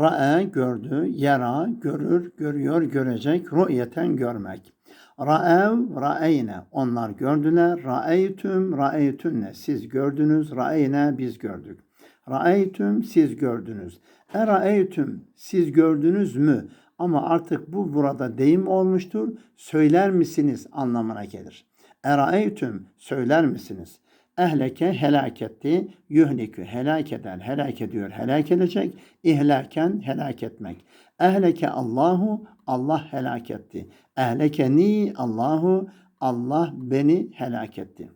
Ra'e gördü, yera görür, görüyor, görecek, ru'yeten görmek. Ra'ev, ra'eyne. Onlar gördüler. Ra'eytüm, ra'eytünne. Siz gördünüz. Ra'eyne, biz gördük. Ra'eytüm, siz gördünüz. E ra'eytüm, siz gördünüz mü? Ama artık bu burada deyim olmuştur. Söyler misiniz anlamına gelir. E ra'eytüm, söyler misiniz? Ehleke helak etti. Yuhlikü helak eder, helak ediyor, helak edecek. İhlaken helak etmek. Ehleke Allahu Allah helak etti. Ehlekeni Allahu Allah beni helak etti.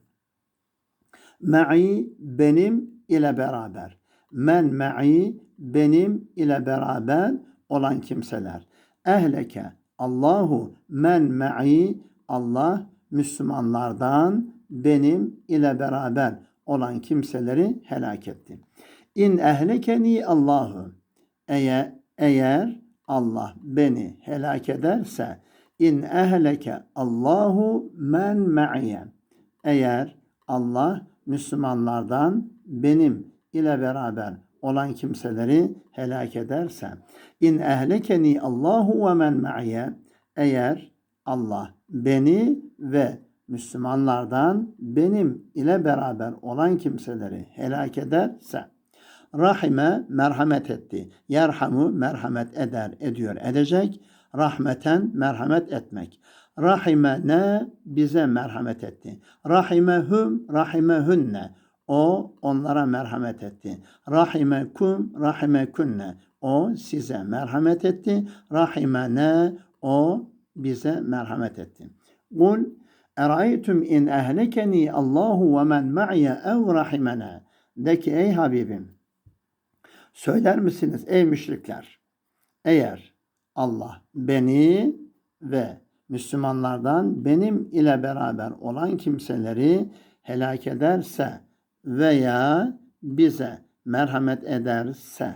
Ma'i benim ile beraber. Men ma'i benim ile beraber olan kimseler. Ehleke Allahu men ma'i Allah Müslümanlardan benim ile beraber olan kimseleri helak etti. İn ehlekeni Allahu. Eğer, eğer Allah beni helak ederse in ehleke Allahu men ma'iye eğer Allah Müslümanlardan benim ile beraber olan kimseleri helak ederse in ehlekeni Allahu ve men ma'iye eğer Allah beni ve Müslümanlardan benim ile beraber olan kimseleri helak ederse rahime merhamet etti. Yerhamu merhamet eder, ediyor, edecek. Rahmeten merhamet etmek. Rahime ne bize merhamet etti. Rahimehum rahimehunne o onlara merhamet etti. Rahimekum rahimekunne o size merhamet etti. Rahimene o bize merhamet etti. Kul Eraytum in ehlekeni Allahu ve men ma'iye ev rahimena. De ki ey Habibim söyler misiniz ey müşrikler eğer Allah beni ve Müslümanlardan benim ile beraber olan kimseleri helak ederse veya bize merhamet ederse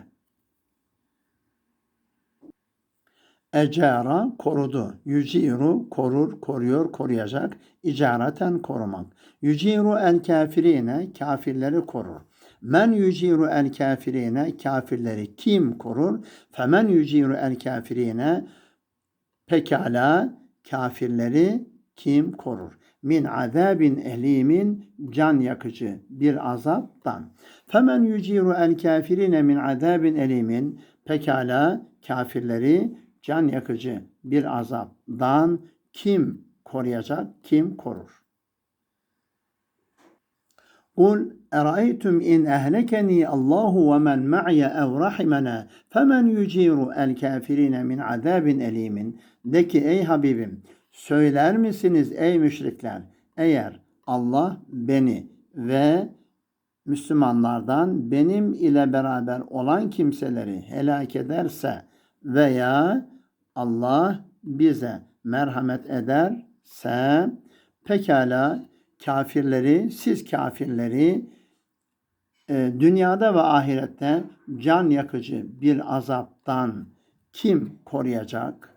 Ecara korudu. Yüciru korur, koruyor, koruyacak. İcareten korumak. Yüciru el kafirine kafirleri korur. Men yüciru el kafirine kafirleri kim korur? Femen yüciru el kafirine pekala kafirleri kim korur? Min azabin ehlimin can yakıcı bir azaptan. Femen yüciru el kafirine min azabin elimin pekala kafirleri can yakıcı bir azaptan kim koruyacak, kim korur? İn ehlekeni Allahu ve men ma'iye ev rahimena femen yuciru el kafirine min azabin elimin. De ki ey Habibim söyler misiniz ey müşrikler eğer Allah beni ve Müslümanlardan benim ile beraber olan kimseleri helak ederse veya Allah bize merhamet ederse pekala kafirleri, siz kafirleri e, dünyada ve ahirette can yakıcı bir azaptan kim koruyacak?